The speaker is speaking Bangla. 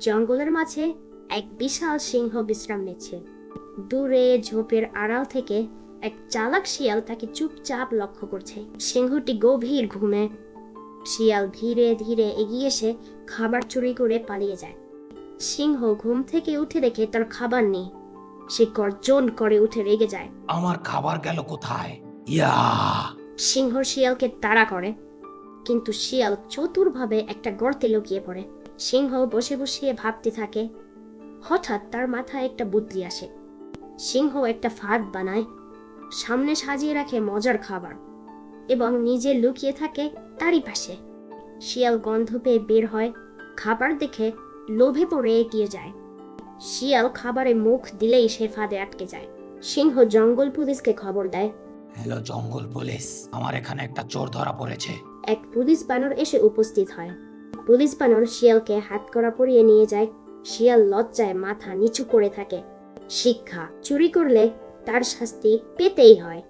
জঙ্গলের মাঝে এক বিশাল সিংহ বিশ্রাম নিচ্ছে। দূরে ঝোপের আড়াল থেকে এক চালাক শিয়াল তাকে চুপচাপ লক্ষ্য করছে। সিংহটি গভীর ঘুমে। শিয়াল ধীরে ধীরে এগিয়ে এসে খাবার চুরি করে পালিয়ে যায়। সিংহ ঘুম থেকে উঠে দেখে তার খাবার নেই। সে গর্জন করে উঠে রেগে যায়। আমার খাবার গেল কোথায়? ইয়া! সিংহ শিয়ালকে তাড়া করে কিন্তু শিয়াল চতুরভাবে একটা গর্তে লুকিয়ে পড়ে। সিংহ বসে বসে ভাবতে থাকে। হঠাৎ তার মাথায় একটা বুদ্ধি আসে। সিংহ একটা ফাঁদ বানায় সামনে সাজিয়ে রাখে মজার খাবার এবং নিজে লুকিয়ে থাকে তারই পাশে। শিয়াল গন্ধ পেয়ে বের হয় খাবার দেখে লোভে পড়ে এগিয়ে যায়। শিয়াল খাবারে মুখ দিলেই সে ফাঁদে আটকে যায়। সিংহ জঙ্গল পুলিশকে খবর দেয়। হ্যালো জঙ্গল পুলিশ আমার এখানে একটা চোর ধরা পড়েছে। এক পুলিশ বানর এসে উপস্থিত হয়। পুলিশ বানর শিয়ালকে হাতকড়া পরিয়ে নিয়ে যায়। শিয়াল লজ্জায় মাথা নিচু করে থাকে। শিক্ষা, চুরি করলে তার শাস্তি পেতেই হয়।